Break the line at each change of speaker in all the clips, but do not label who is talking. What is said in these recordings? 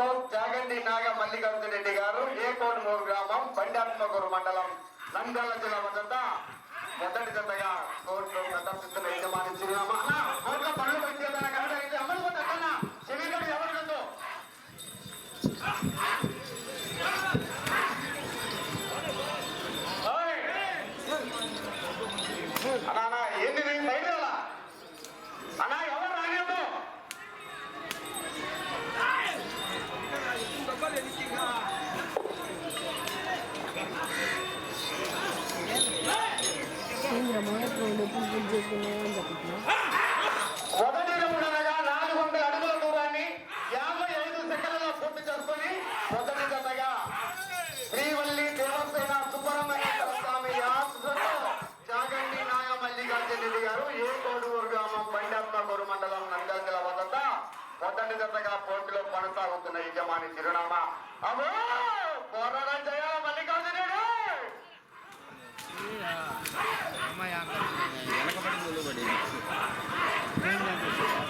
సందర్భంలో త్యాగండి నాగ మల్లికార్జునరెడ్డి గారు ఏ ఏకోడుమూరు గ్రామం బండాత్మకూరు మండలం నంద్యాల జిల్లా వద్ద మొదటి జతగా కోర్టు ప్రదర్శిస్తున్న యజమాని చిరునామా పనులు
పనిచేయడానికి పూజలు చేసుకున్నామని
మొదటి రౌండ్ నాలుగు వందల అడుగుల దూరాన్ని యాభై ఐదు సెకండ్లలో పూర్తి చేసుకుని మొదటి జతగా శ్రీవల్లి దేవసేన సుబ్రహ్మణ్యేశ్వర స్వామి ఆశీస్సులతో చాగండి నాగమల్లికార్జున గారు ఏ కోడూరు గ్రామం బండప్పగూరు మండలం నంద్యాల వద్ద మొదటి జతగా పోటీలో కొనసాగుతున్న యజమాని చిరునామా. అమ్మో! పోరాటం చేయాలి మల్లికార్జున రెడ్డి! দামগুলো বেড়ে। যাচ্ছে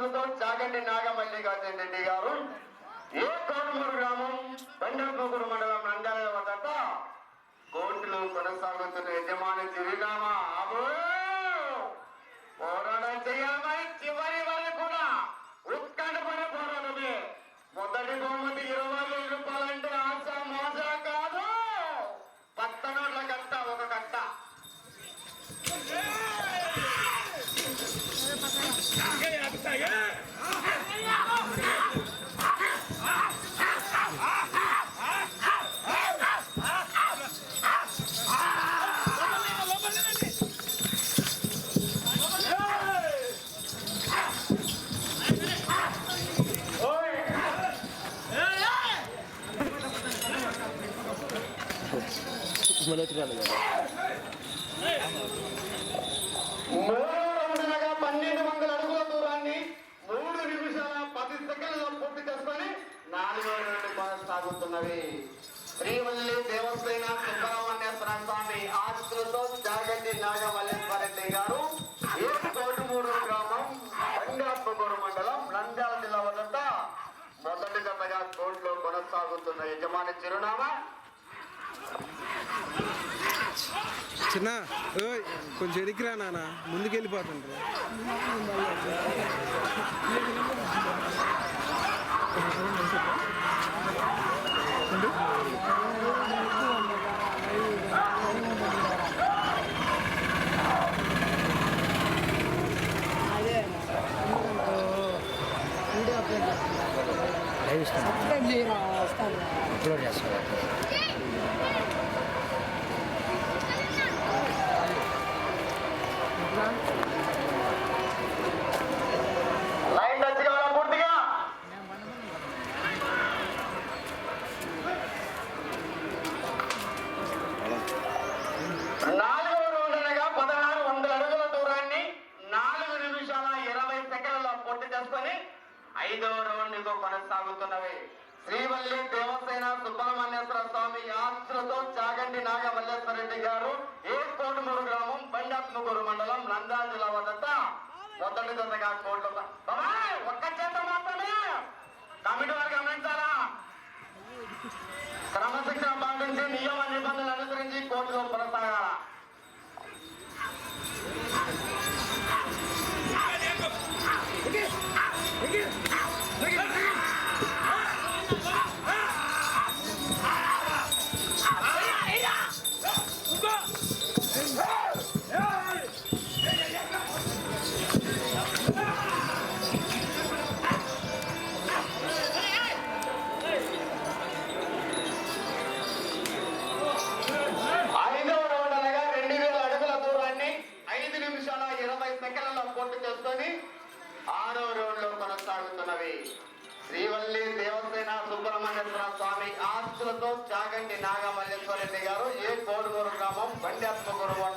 స్వామి ఆశృతో చాగండి నాగమల్లికార్జున రెడ్డి గారు. ఏ కోటమూరు గ్రామం? బండపూరు మండలం నంద్యాల వద్ద. కోర్టులు కొనసాగుతున్న యజమాని చిరునామా పోరాటం చేయాలి. చివరి వరకు కూడా ఉత్కంఠపడే పోరాటమే. మొదటి బహుమతి ఇరవై కొనసాగుతున్నవి శ్రీవల్లి దేవసేన సుబ్రహ్మణ్యేశ్వర స్వామి ఆస్తులతో జాగండి నాగమల్లేశ్వరరెడ్డి గారు. ఏ గ్రామం రంగాపగూరు మండలం నంద్యాల జిల్లా వద్ద మొదటి జతగా కోర్టులో కొనసాగుతున్న యజమాని చిరునామా.
చిన్న కొంచెం ఎరికిరా నాన్న ముందుకు వెళ్ళిపోతుండ్రు
같은데? Ahí está. Gloria a Dios. Thank you. మొదటి కాదు కోట్లు బాబాయ్, ఒక్క చేత మాత్రమే. కమిటీ వారు గమనించాలా? క్రమశిక్షణ పాటించి నియమ నిబంధనలు అనుసరించి కోర్టులో కొనసాగాల? గారు ఏ కోడుమూరు గ్రామం బండ్యాత్మకూరు మండలం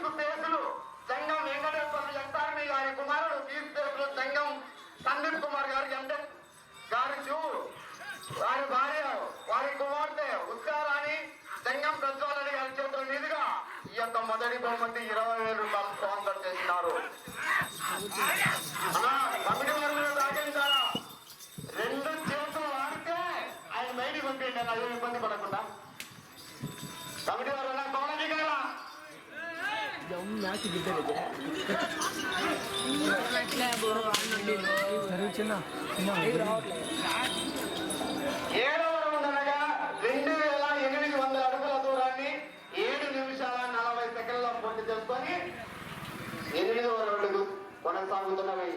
తీర్పు శేషులు జంగం వెంకటేశ్వర ఎంతార్మి గారి కుమారుడు తీర్పు శేషులు జంగం సందీప్ కుమార్ గారు ఎంటే గారు వారి భార్య వారి కుమార్తె ఉత్సారాణి జంగం ప్రజ్వాలని గారి చేతుల మీదుగా ఈ యొక్క మొదటి బహుమతి ఇరవై వేల రూపాయలు స్పాన్సర్ చేసినారు కమిటీ వారి మీద రెండు చేతులు వాడితే ఆయన బయటికి పంపించండి అన్న ఏ ఇబ్బంది పడకుండా. కమిటీ వారు ఏడవ రౌండ్ అనగా రెండు వేల ఎనిమిది వందల అడుగుల దూరాన్ని ఏడు నిమిషాల నలభై సెకండ్ల పూర్తి చేసుకొని ఎనిమిదవ రౌండ్కు కొనసాగుతున్నవి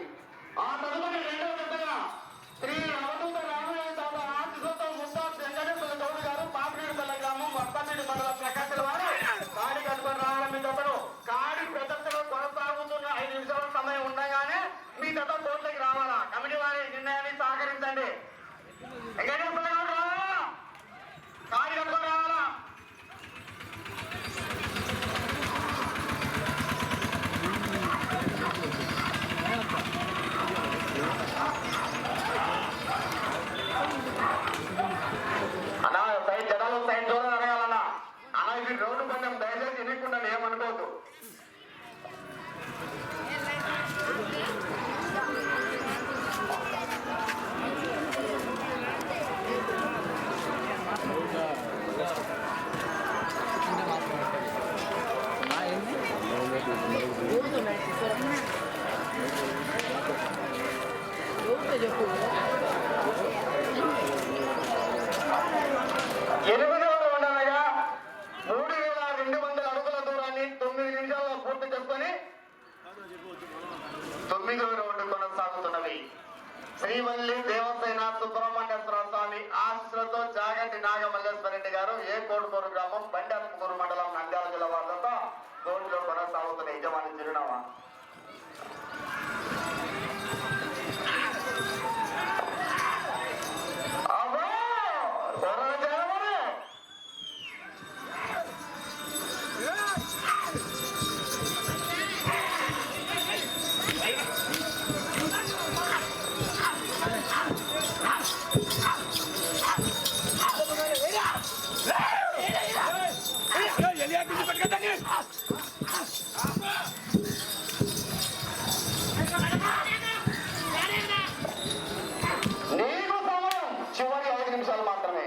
ఆ తదుపరి రెండవ జతగా శ్రీ అవధూత అన్నా ఇది రోడ్డు పందెం దయచేసి తినకుండా ఏమన్నా త్వరగా ఐదు నిమిషాలు మాత్రమే.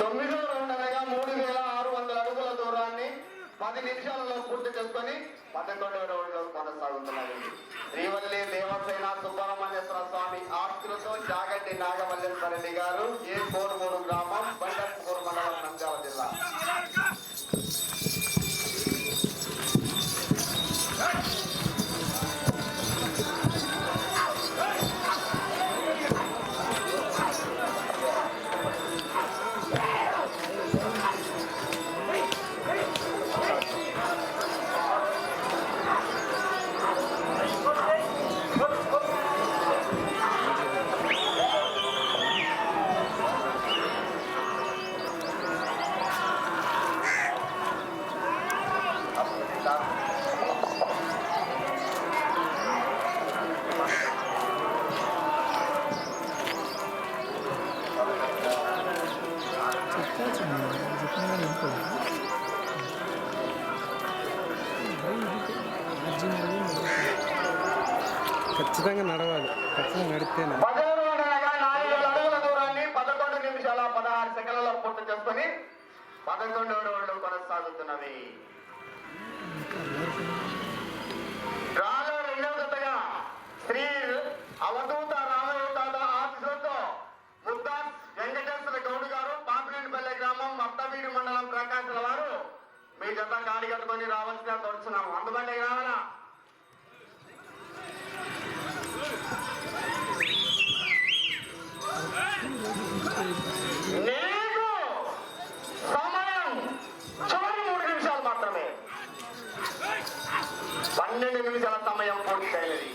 తొమ్మిదో రౌండ్ అనగా మూడు వేల ఆరు వందల అడుగుల దూరాన్ని పది నిమిషాలలో పూర్తి చేసుకొని పదకొండవ రౌండ్ కొనసాగుతున్నారు కొనసాగుతున్నది శ్రీవల్లి దేవసేన సుబ్రహ్మణ్యేశ్వర స్వామి ఆస్తులతో జాగంటి నాగమల్లేశ్వర రెడ్డి గారు ఏ కోరుమూరు గ్రామం బండపూర్ మండలం నంద్యాల జిల్లా.
ఖచ్చితంగా నడిస్తేనే
పదకొండు నిమిషాల పదహారు సెకండ్లలో పూర్తి చేసుకొని పదకొండు రౌండ్లు కొనసాగుతున్నవి రాలో రెండవ జతగా శ్రీ అవధూత రామయోతాత ఆశీస్సులతో ముద్దాస్ వెంకటేశ్వర గౌడ్ గారు పాపినేనిపల్లె గ్రామం మత్తవీడి మండలం ప్రకాశుల వారు మీ జత కాడి కట్టుకొని రావాల్సిన తోడుచున్నాము అందుబాటులోకి రావాలా నిమిషాల సమయం పూర్తయినది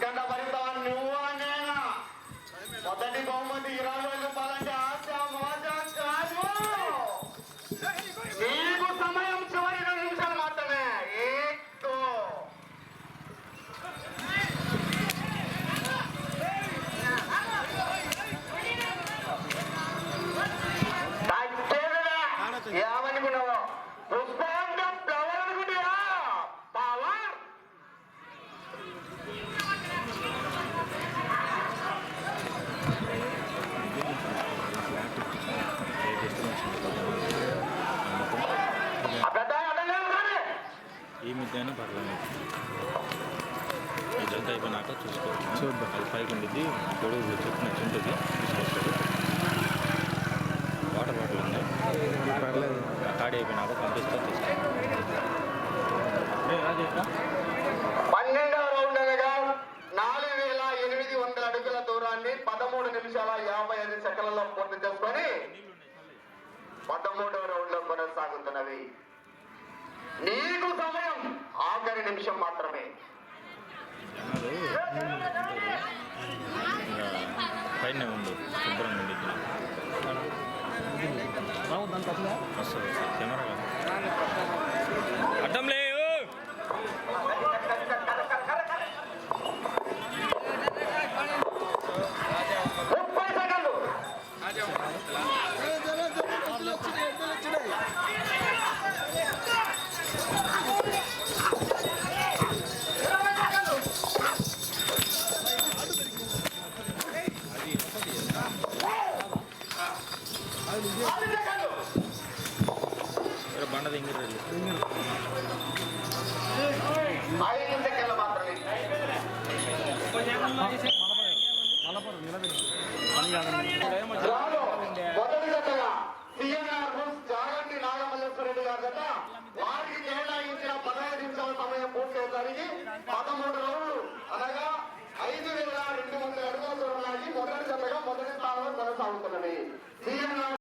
ಕಂಡ పన్నెండవ రౌండ్ అనగా నాలుగు వేల ఎనిమిది వందల అడుగుల దూరాన్ని పదమూడు నిమిషాల యాభై ఐదు సెకండ్లలో పూర్తి చేసుకొని పదమూడవ రౌండ్లో కొనసాగుతున్నవి నీకు సమయం. ఆఖరి నిమిషం మాత్రమే.
పైన ఉండు. శుభ్రంగా కెమెరా అడ్డం లేవు
ముప్పై సెకండ్లు పది సెకండ్లు
బండ దింగిరు
ఐదు సెకండ్లు